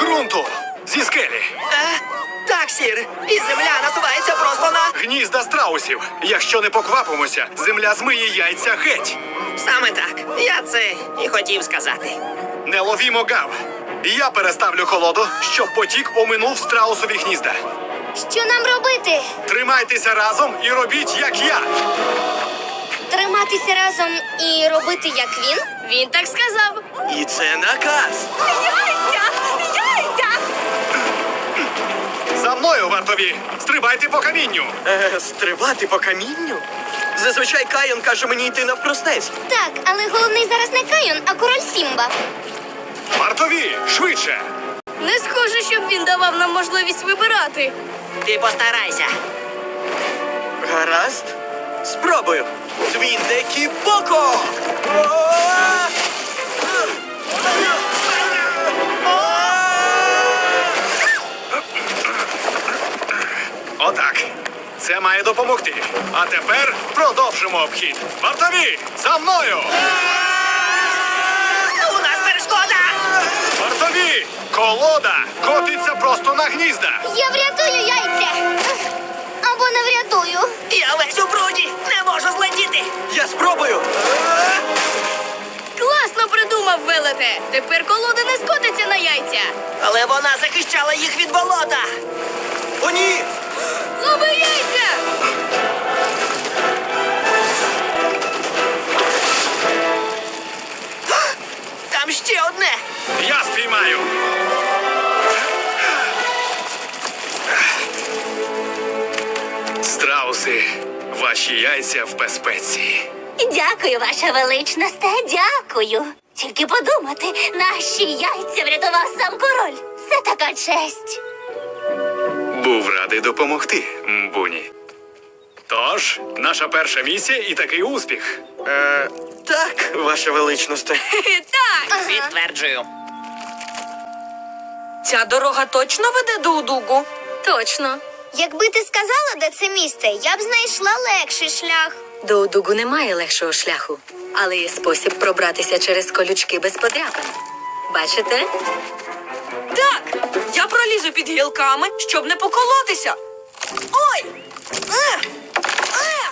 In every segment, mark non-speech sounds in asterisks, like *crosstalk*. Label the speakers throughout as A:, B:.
A: ґрунту зі скелі.
B: Е? Так, сір. І земля насувається просто на.
A: Гнізда страусів. Якщо не поквапимося, земля змиє яйця геть.
B: Саме так. Я це і хотів сказати.
A: Не ловімо гав. Я переставлю колоду, щоб потік оминув страусові гнізда.
C: Що нам робити?
A: Тримайтеся разом і робіть, як я.
C: Триматися разом і робити як він?
D: Він так сказав.
B: І це наказ.
D: Яйця! Яйця!
A: За мною, вартові! Стрибайте по камінню!
B: Е, стрибати по камінню? Зазвичай Кайон каже мені йти навпростець.
C: Так, але головний зараз не Кайон, а король Сімба.
A: Вартові! Швидше!
D: Не схоже, щоб він давав нам можливість вибирати.
B: Ти постарайся. Гаразд. Спробую. Твіндекі Боко!
A: Отак. Це має допомогти. А тепер продовжимо обхід. Вартові! За мною!
B: У нас перешкода!
A: Вартові! Колода котиться просто на гнізда.
C: Я врятую яйця. Або не врятую.
B: Я весь
D: велете. Тепер колода не скотиться на яйця.
B: Але вона захищала їх від болота! О, ні!
D: Лови яйця!
B: Там ще одне!
A: Я спіймаю. Страуси, ваші яйця в безпеці.
C: Дякую, ваша величність, дякую. Тільки подумати, наші яйця врятував сам король. Це така честь.
A: Був радий допомогти, Мбуні. Тож, наша перша місія і такий успіх.
B: Е, так, ваша величність. *laughs*
D: Так.
B: Підтверджую.
D: Ця дорога точно веде до Удугу? Точно.
C: Якби ти сказала, де це місце, я б знайшла легший шлях.
E: До Удугу немає легшого шляху, але є спосіб пробратися через колючки без подряпин. Бачите?
D: Так, я пролізу під гілками, щоб не поколотися. Ой! Е! Е!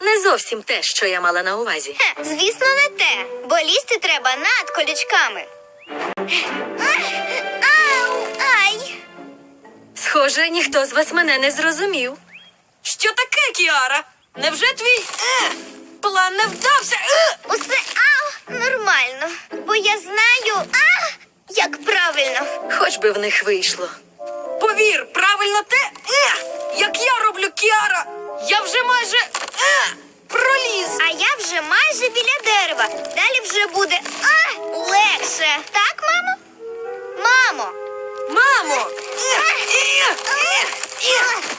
E: Не зовсім те, що я мала на увазі.
C: Хе, звісно, не те, бо лізти треба над колючками. Ау, ай!
E: Схоже, ніхто з вас мене не зрозумів.
D: Що таке, Кіара? Невже твій е, план не вдався? Е!
C: Усе ау, нормально. Бо я знаю, а, як правильно.
E: Хоч би в них вийшло.
D: Повір, правильно те, е, як я роблю Кіара. Я вже майже е, проліз.
C: А я вже майже біля дерева. Далі вже буде а, легше. Так, мамо? Мамо!
D: Мамо! Е, е, е, е.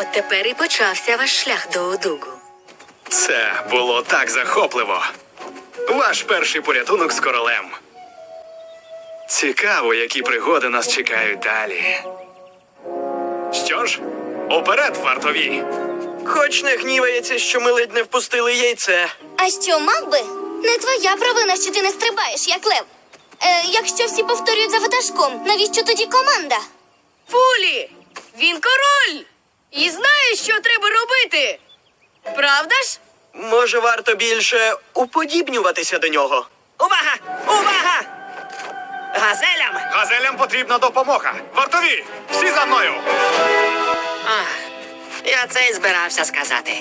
E: От тепер і почався ваш шлях до Удугу.
A: Це було так захопливо. Ваш перший порятунок з королем. Цікаво, які пригоди нас чекають далі. Що ж, уперед, вартові!
B: Хоч не гнівається, що ми ледь не впустили яйце.
C: А що мав би? Не твоя провина, що ти не стрибаєш, як лев. Е, якщо всі повторюють за ватажком, навіщо тоді команда?
D: Фулі! Він король! І знаєш, що треба робити. Правда ж?
B: Може, варто більше уподібнюватися до нього. Увага! Увага! Газелям!
A: Газелям потрібна допомога. Вартові! Всі за мною!
B: Ах, я це й збирався сказати.